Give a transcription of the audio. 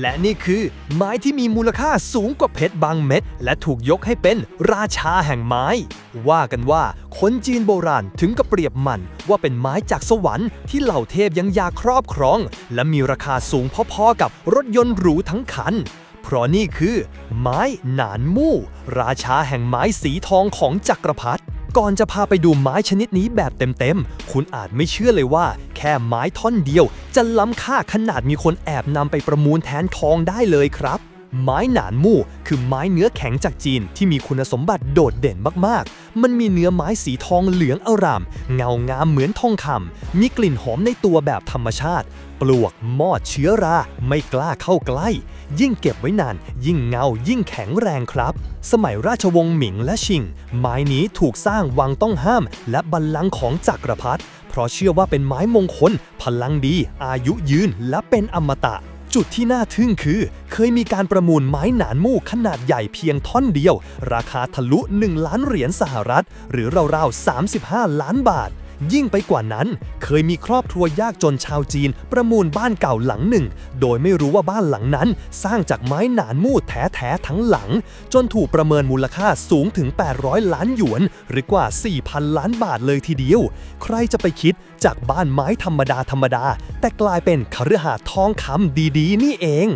และนี่คือไม้ที่มีมูลค่าสูงกว่าเพชรบางเม็ด และถูกยกให้เป็นราชาแห่งไม้ ว่ากันว่าคนจีนโบราณถึงกับเปรียบมันว่าเป็นไม้จากสวรรค์ที่เหล่าเทพยังอยากครอบครอง และมีราคาสูงพอๆกับรถยนต์หรูทั้งคัน เพราะนี่คือ ไม้หนานมู่ ราชาแห่งไม้สีทองของจักรพรรดิ ก่อนจะพาไปดูไม้ชนิดนี้แบบเต็มๆ คุณอาจไม่เชื่อเลยว่า แค่ไม้ท่อนเดียว จะล้ำค่าขนาดมีคนแอบนำไปประมูลแทนทองได้เลยครับ ไม้หนานมู่คือไม้เนื้อแข็งจากจีนที่มีคุณสมบัติโดดเด่นมากๆ มันมีเนื้อไม้สีทองเหลืองอร่าม เงางามเหมือนทองคำ มีกลิ่นหอมในตัวแบบธรรมชาติ ปลวกมอดเชื้อรา ไม่กล้าเข้าใกล้ ยิ่งเก็บไว้นาน ยิ่งเงายิ่งแข็งแรงครับ สมัยราชวงศ์หมิงและชิง ไม้นี้ถูกสร้างวังต้องห้าม และบัลลังก์ของจักรพรรดิเพราะเชื่อว่าเป็นไม้มงคล พลังดี อายุยืนและเป็นอมตะ จุดที่น่าทึ่งคือ เคยมีการประมูลไม้หนานมู่ขนาดใหญ่เพียงท่อนเดียว ราคาทะลุ 1 ล้านเหรียญสหรัฐ หรือราวๆ 35 ล้านบาท ยิ่งไปกว่านั้น เคยมีครอบครัวยากจนชาวจีน ประมูลบ้านเก่าหลังหนึ่ง โดยไม่รู้ว่าบ้านหลังนั้น สร้างจากไม้หนานมู่แท้ๆทั้งหลัง จนถูกประเมินมูลค่าสูงถึง 800 ล้านหยวน หรือกว่า 4,000 ล้านบาทเลยทีเดียว ใครจะไปคิดจากบ้านไม้ธรรมดาธรรมดา แต่กลายเป็นคฤหาสน์ทองคำดีๆ นี่เอง